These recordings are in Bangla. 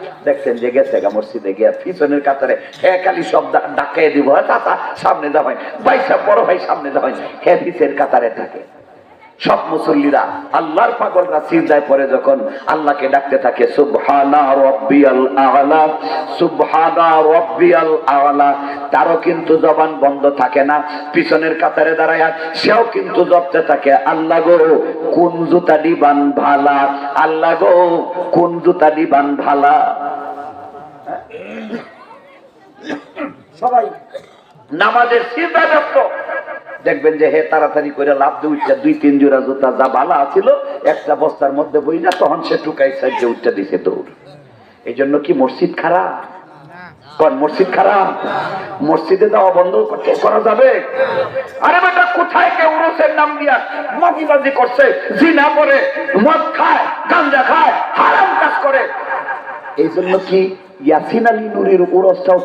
গিয়া, দেখছেন যে গেছে গা, মসজিদে গিয়া, পিছনের কাতারে হ্যাঁ সব ডাকাই দিব। হ্যাঁ সামনে হয় ভাই। বড় ভাই সামনে দাবাই হয় পিছের কাতারে থাকে। সব মুসল্লিরা আল্লাহর পাগলরা সিজদায় পড়ে যখন আল্লাহকে ডাকতে থাকে, সুবহানা রাব্বিয়াল আ'লা, সুবহানা রাব্বিয়াল আ'লা। তারও কিন্তু জবান বন্ধ থাকে না, পিছনের কাতারে দাঁড়ায় সেও কিন্তু জপতে থাকে, আল্লাহ গো, কোন জুতা দিবান ভালা? আল্লাহ গো, কোন জুতা দিবান ভালা? সবাই নামাজের সিজদায় ব্যস্ত দেখবেন যে হে তাড়াতাড়ি করে লাভ দিয়ে উঠছে, দুই, তিন জোড়া জুতা যা বালা ছিল একটা বস্তার মধ্যে বই না তখন সে টুকাই সাহায্যে উঠতে দিছে দৌড়। এই জন্য কি মসজিদ খারাপ? খারাপ? মদ খায় খায় কাজ করে? এই জন্য কি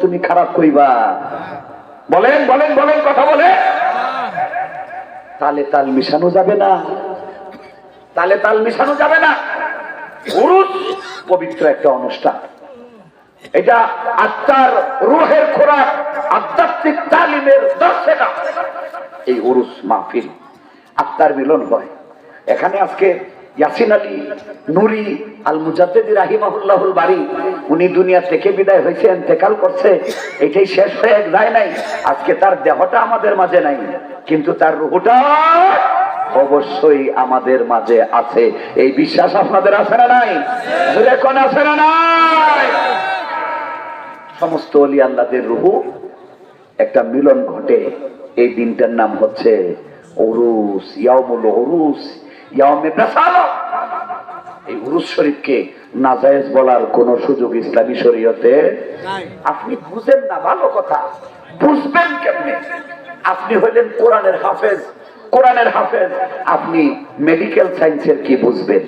তুমি খারাপ কইবা বলেন বলেন বলেন কথা তালে তাল মিশানো যাবে না। তালে তাল মিশানো যাবে না। উরুস পবিত্র একটা অনুষ্ঠান। এটা আত্মার রুহের খোরাক, আধ্যাত্মিক তালিমের দর্শনা। এই উরুস মাহফিল আত্মার মিলন হয়। এখানে আজকে ইয়াসিন আলী নুরি আল মুজাদ্দিদি রাহিমাহুল্লাহুল বাড়ি উনি দুনিয়া থেকে বিদায় হয়েছে, ইন্তেকাল করছে। এটাই শেষ হয়ে যায় নাই। আজকে তার দেহটা আমাদের মাঝে নাই। কিন্তু তার রুহটা অবশ্যই আমাদের মাঝে আছে। এই বিশ্বাস আপনাদের আছে না নাই? কোন আছে না নাই? সমস্ত অলি আল্লাহদের রুহু একটা মিলন ঘটে। এই দিনটার নাম হচ্ছে ওরুস ইয়ামুল ওরুস ইয়ামে বেসালো এই উরুস শরীফকে নাজায়েজ বলার কোন সুযোগ ইসলামী শরীয়তে আপনি বুঝেন না ভালো কথা। বুঝবেন কেমনে? আপনি হইলেন কোরআনের হাফেজ। কোরআনের হাফেজ। আপনি মেডিকেল সায়েন্সের কি বুঝবেন?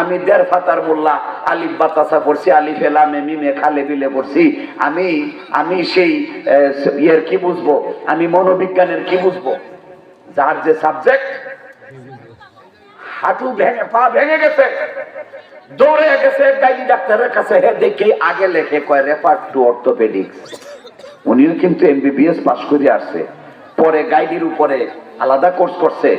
আমি দেড় ফাতার মোল্লা, আলিফ বাতাসা পড়ছি, আলিফ এলামে মিমে খালে বিলে পড়ছি। আমি আমি সেই ইয়ের কি বুঝব? আমি মনোবিজ্ঞানের কি বুঝব? যার যে সাবজেক্ট হাঁটু ভেঙে, পা ভেঙে গেছে, দৌড়ে গেছে গাইনি ডাক্তারের কাছে হে দেখে, আগে লেখে কয় রেফার টু অর্থোপেডিক্স উনিও কিন্তু এমবিবিএস পাস করে আসছে। পরে গাইডির উপরে আলাদা কোর্স করছে।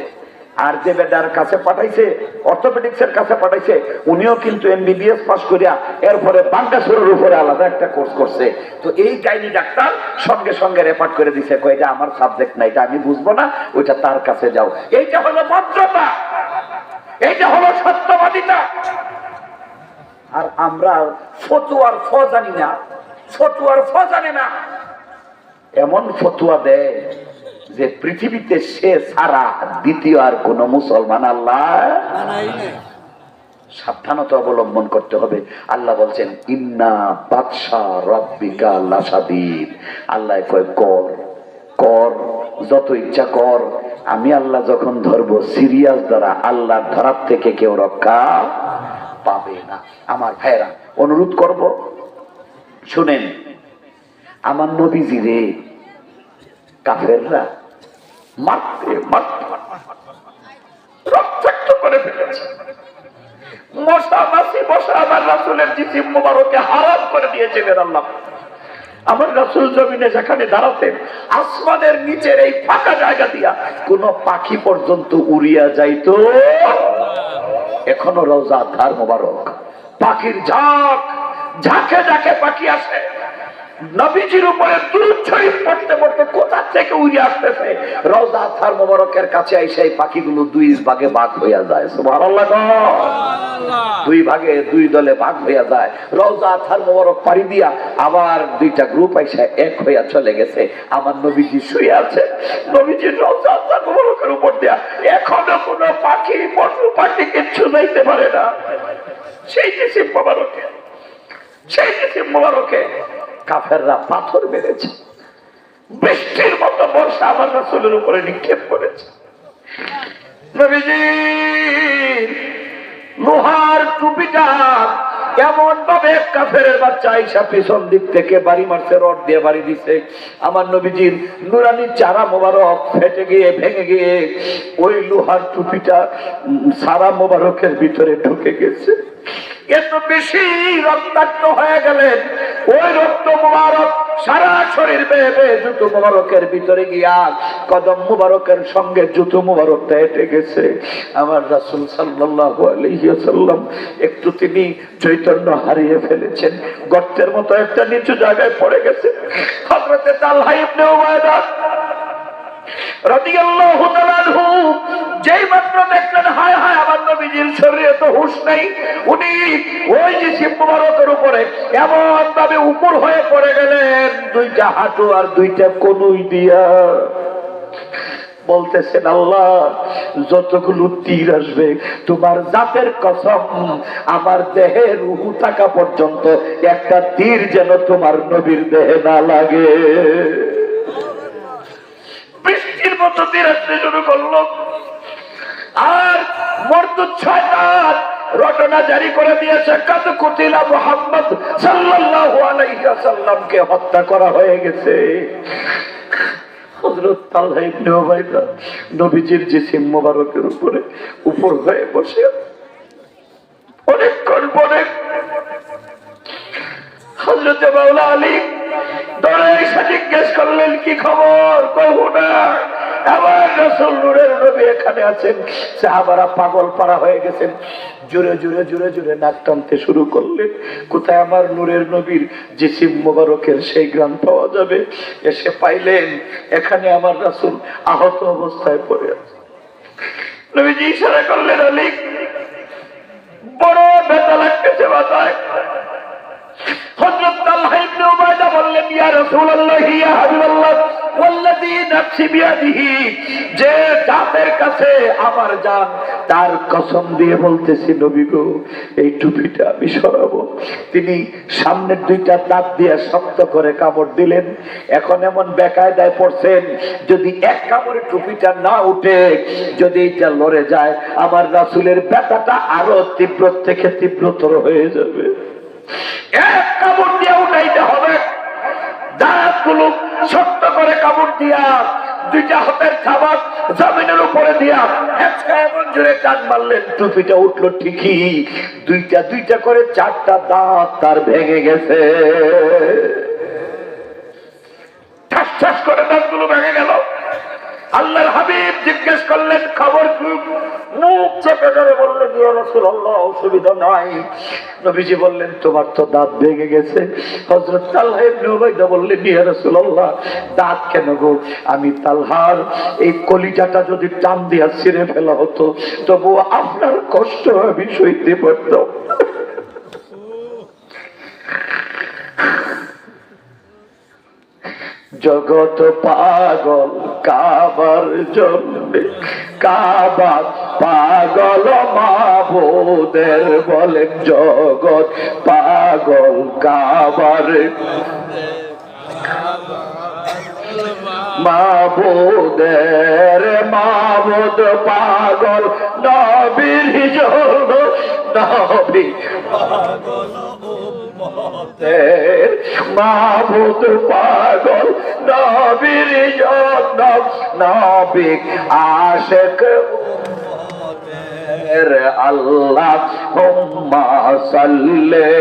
আর যে বেডার কাছে পাঠাইছে অর্থোপেডিক্স এর কাছে পাঠাইছে, উনিও কিন্তু এমবিবিএস পাস করিয়া এরপরে বাঙ্কাসুরের উপরে আলাদা একটা কোর্স করছে। তো এই গাইনি ডাক্তার সঙ্গে সঙ্গে রেফার করে দিছে, কয়, এটা আমার সাবজেক্ট না, এটা আমি বুঝব না, ওইটা তার কাছে যাও। এইটা হলো ভদ্রতা, এইটা হলো সত্যবাদিতা। আর আমরা ফতুয়ার ফ জানি না, ফতুয়ার ফ জানে না। এমন ফতুয়া দেয় যে পৃথিবীতে সে ছাড়া দ্বিতীয় আর কোন মুসলমান আল্লাহ সাবধানতা অবলম্বন করতে হবে। আল্লাহ বলছেন ইন্না বাদশাহ রব্বিকা লাসাদিদ আল্লাহ কয় কর কর যত ইচ্ছা কর। আমি আল্লাহ যখন ধরবো সিরিয়াস দ্বারা আল্লাহর ধরার থেকে কেউ রক্ষা পাবে না। আমার ভাইরা অনুরোধ করব শুনেন আমার নবীজি রে কাফেররা আমার রাসুল জমিনে যেখানে দাঁড়াতেন, আসমানের নিচের এই ফাঁকা জায়গা দিয়া কোন পাখি পর্যন্ত উড়িয়া যাইতো। এখনও রোজা ধার মোবারক। পাখির ঝাঁক, ঝাঁকে ঝাঁকে পাখি আসে। নবীজির উপরে দুধ শরীফ পড়তে পড়তে কোথা থেকে উড়ে আসতেছে? রোজা থার মোবারকের কাছে এসে এই পাখিগুলো দুই ভাগে ভাগ হইয়া যায়। সুবহানাল্লাহ। দুই ভাগে দুই দলে ভাগ হইয়া যায়। রোজা থার মোবারক পাড়ি দিয়া আবার দুইটা গ্রুপ এসে এক হইয়া চলে গেছে। আমার নবীজি শুয়ে আছে। নবীজি রোজা থার মোবারকের উপর দিয়া এখনও কোনো পাখি পশু পাখি কিচ্ছু যাইতে পারে না। সেই যে মোবারকে সেই যে মোবারকে কাফেররা পাথর মেরেছে। বৃষ্টির মতো বর্ষা আমার রাসুলের উপরে নিক্ষেপ করেছে। লোহার টুপিটা এমন ভাবে কাফের বাচ্চা আইসা পিছন দিক থেকে বাড়ি মারছে, রড দিয়ে বাড়ি দিছে। আমার নবীজির নুরানি চারা মোবারক ফেটে গিয়ে, ভেঙে গিয়ে ওই লোহার টুপিটা সারা মোবারকের ভিতরে ঢুকে গেছে। এত বেশি রক্তাক্ত হয়ে গেলেন ওই রক্ত মুবারক সারা শরীর বেয়ে বেয়ে জুতো মুবারকের ভিতরে গিয়া কদম মুবারকের সঙ্গে জুতো মুবারকটা হেঁটে গেছে। আমার রাসুল সাল্লাম একটু তিনি চৈতন্য হারিয়ে ফেলেছেন। গর্তের মতো একটা নিচু জায়গায় পড়ে গেছে। হজরতে তালহা ইবনে আনহু যেই মাত্র আমার বলতেছেন, আল্লাহ, যতগুলো তীর আসবে, তোমার জাতের কসম, আমার দেহে রুহু থাকা পর্যন্ত একটা তীর যেন তোমার নবীর দেহে না লাগে। বৃষ্টির মতো তীর শুরু করল। আর মর্দুদ শয়তান রটনা জারি করে দিয়েছে। কত কুতিলা মোহাম্মদ সাল্লাল্লাহু আলাইহি ওয়াসাল্লামকে হত্যা করা হয়ে গেছে। হযরত তালহা ইবনে উবাইদা নবীজির উপরে উপর হয়ে বসে। অনেকক্ষণ পরে হযরত মাওলা আলী এসে জিজ্ঞেস করলেন কি খবর? কহু না পাইলেন এখানে আমার আহত অবস্থায় করলেন বড় তিনি সামনের দুইটা দাঁত দিয়ে শক্ত করে কামড় দিলেন। এখন এমন বেকায়দায় পড়ছেন, যদি এক কামড়ে টুপিটা না উঠে, যদি এটা লড়ে যায়, আমার রাসুলের ব্যথাটা আরও তীব্র থেকে তীব্রতর হয়ে যাবে। এক কাপড় দিয়ে উঠাইতে হবে। দাঁতগুলো করে কাপড় দিয়া দুইটা হাতের খাবার জমিনের উপরে দিয়া এমন জোরে মারলেন, টুপিটা উঠল ঠিকই। দুইটা দুইটা করে চারটা দাঁত তার ভেঙে গেছে। ঠাস ঠাস করে দাঁতগুলো ভেঙে গেল। আল্লাহর হাবিব জিজ্ঞেস করলেন, খবর কি? মুখ চেপে ধরে বললেন রাসূলুল্লাহ, অসুবিধা নাই। নবীজি বললেন, তোমার তো দাঁত ভেঙে গেছে। তালহা ইবনে উবাইদা বললেন, ইয়া রাসূলুল্লাহ, দাঁত কেন গো? আমি তালহার এই কলিজাটা যদি টান দিয়া ছিঁড়ে ফেলা হতো তবু আপনার কষ্ট আমি সইতে পারতাম। জগত পাগল, কাবার জন্যে। কাবা পাগল মাবুদের বলেন জগৎ পাগল, কাবার। মাবুদের মাবুদ পাগল, নবীর জন্য নবী উম্মতের মাহবুদ পাগল নবীর জন্য নবিক আশেক আল্লাহ সাল্লি।